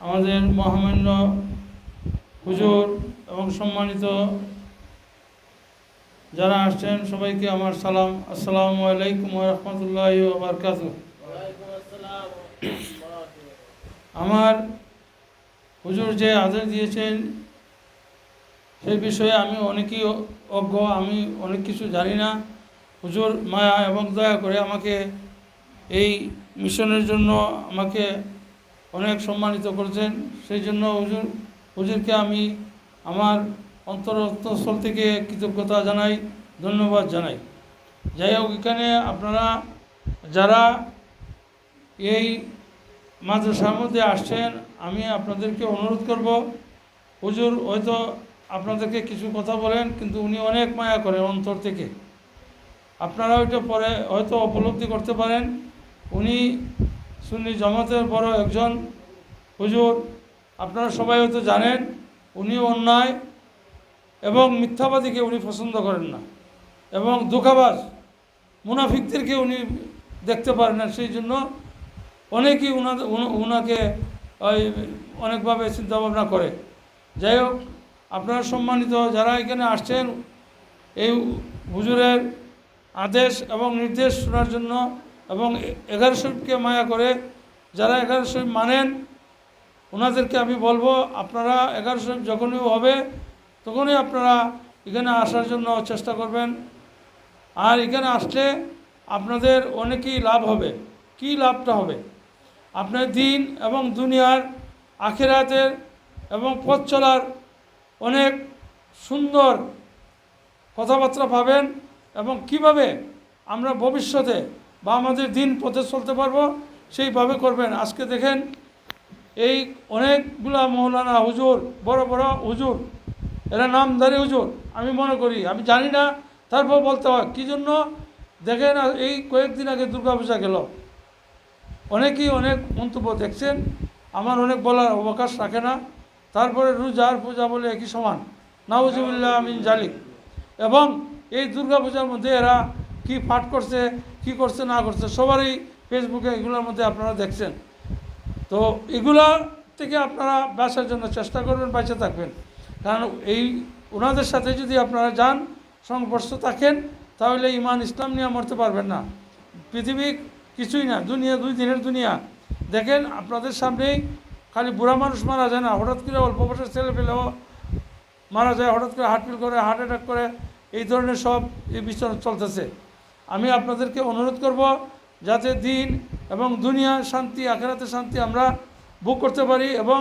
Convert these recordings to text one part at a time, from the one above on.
আমাদের মহামান্য হুজুর এবং সম্মানিত যারা আসছেন সবাইকে আমার সালাম। আসসালামু আলাইকুম রহমতুল্লাহ বারকাত আমার হুজুর যে আদেশ দিয়েছেন সেই বিষয়ে আমি অনেকই অজ্ঞ, আমি অনেক কিছু জানি না। হুজুর মায়া এবং দয়া করে আমাকে এই মিশনের জন্য আমাকে অনেক সম্মানিত করেছেন। সেই জন্য হুজুর, হুজুরকে আমি আমার অন্তরস্থল থেকে কৃতজ্ঞতা জানাই, ধন্যবাদ জানাই। যাই হোক, এখানে আপনারা যারা এই মাদ্রাসার মধ্যে আসছেন, আমি আপনাদেরকে অনুরোধ করব, হুজুর হয়তো আপনাদেরকে কিছু কথা বলেন, কিন্তু উনি অনেক মায়া করেন অন্তর থেকে। আপনারা ওইটা পরে হয়তো উপলব্ধি করতে পারেন, উনি সুন্নি জমাতের বড় একজন হুজুর। আপনারা সবাই হয়তো জানেন উনি অন্যায় এবং মিথ্যাবাদীকে উনি পছন্দ করেন না এবং ধোকাবাজ, মুনাফিকদেরকে উনি দেখতে পারেন না। সেই জন্য অনেকেই উনাদের উনাকে ওই অনেকভাবে চিন্তাভাবনা করে। যাই হোক, আপনারা সম্মানিত যারা এখানে আসছেন, এই হুজুরের আদেশ এবং নির্দেশ শোনার জন্য এবং এগারো শরীফকে মায়া করে যারা এগারো শরীফ মানেন, ওনাদেরকে আমি বলব, আপনারা এগারো শরীফ যখনই হবে, তখনই আপনারা এখানে আসার জন্য চেষ্টা করবেন। আর এখানে আসলে আপনাদের অনেকই লাভ হবে। কি লাভটা হবে? আপনার দিন এবং দুনিয়ার আখেরাতের এবং পথ চলার অনেক সুন্দর কথাবার্তা পাবেন এবং কীভাবে আমরা ভবিষ্যতে বা আমাদের দিন পথে চলতে পারব, সেইভাবে করবেন। আজকে দেখেন, এই অনেকগুলা মৌলানা হুজুর, বড় বড় হুজুর, এরা নামধারী হুজুর, আমি মনে করি, আমি জানি না, তারপর বলতে হয়, কী জন্য? দেখেন, এই কয়েকদিন আগে দুর্গাপূজা গেল। অনেকেই অনেক মন্তব্য দেখছেন, আমার অনেক বলার অবকাশ রাখে না, তারপরে রোজার পূজা বলে একই সমান। নাউজুবিল্লাহ আমিন জালিক। এবং এই দুর্গাপূজার মধ্যে এরা কি পাঠ করছে কি করছে, না করছে, সবারই ফেসবুকে এগুলোর মধ্যে আপনারা দেখছেন। তো এগুলা থেকে আপনারা বাঁচার জন্য চেষ্টা করবেন, বেঁচে থাকবেন। কারণ এই ওনাদের সাথে যদি আপনারা যান সংস্পর্শ থাকেন, তাহলে ইমান ইসলাম নিয়ে মরতে পারবেন না। পৃথিবী কিছুই না, দুনিয়া দুই দিনের দুনিয়া। দেখেন, আপনাদের সামনেই খালি বুড়া মানুষ মারা যায় না, হঠাৎ করে অল্প বয়সের ছেলে পেলেও মারা যায়, হঠাৎ করে হার্টফিল করে, হার্ট অ্যাটাক করে, এই ধরনের সব এই বিষয় চলতেছে। আমি আপনাদেরকে অনুরোধ করব যাতে দিন এবং দুনিয়া শান্তি, আখেরাতে শান্তি আমরা বুক করতে পারি এবং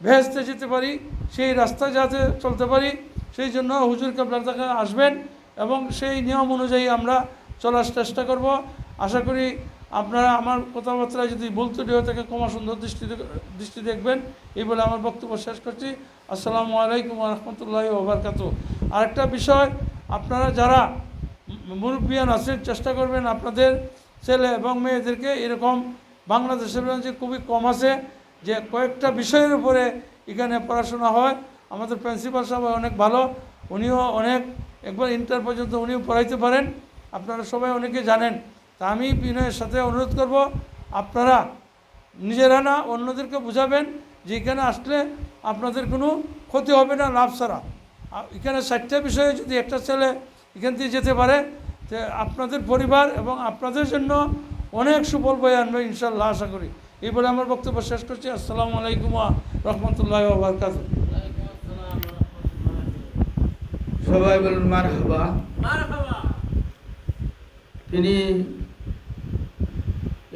ভেস্তে যেতে পারি, সেই রাস্তায় যাতে চলতে পারি, সেই জন্য হুজুর কেবলার কাছে আসবেন এবং সেই নিয়ম অনুযায়ী আমরা চলার চেষ্টা করব। আশা করি আপনারা আমার কথাবার্তায় যদি ভুল ত্রুটি হয়ে থাকে, ক্ষমা সুন্দর দৃষ্টি দৃষ্টি দেখবেন। এই বলে আমার বক্তব্য শেষ করছি। আসসালামু আলাইকুম রহমতুল্লাহ ওবরকাত আরেকটা বিষয়, আপনারা যারা মুরব্বিয়ান আছেন, চেষ্টা করবেন আপনাদের ছেলে এবং মেয়েদেরকে এরকম বাংলাদেশের মধ্যে খুবই কম আছে, যে কয়েকটা বিষয়ের উপরে এখানে পড়াশোনা হয়। আমাদের প্রিন্সিপাল সাহেব অনেক ভালো, উনিও অনেক, একবার ইন্টার পর্যন্ত উনিও পড়াইতে পারেন, আপনারা সবাই অনেকে জানেন। তা আমি বিনয়ের সাথে অনুরোধ করব, আপনারা নিজেরা না, অন্যদেরকে বুঝাবেন যে এখানে আসলে আপনাদের কোনো ক্ষতি হবে না, লাভ ছাড়া। এখানে চারটা বিষয়ে যদি একটা ছেলে এখান থেকে যেতে পারে। যে আপনাদের পরিবার এবং আপনাদের জন্য অনেক সুফল বয়ে আনবে ইনশাল্লাহ আশা করি। এই বলে আমার বক্তব্য শেষ করছি। আসসালামু আলাইকুম রহমতুল্লাহ বারকাত সবাই বলুন মার হাবা তিনি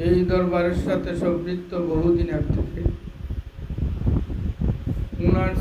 এই দরবারের সাথে সম্পৃক্ত বহুদিন আগ থেকে। ওনার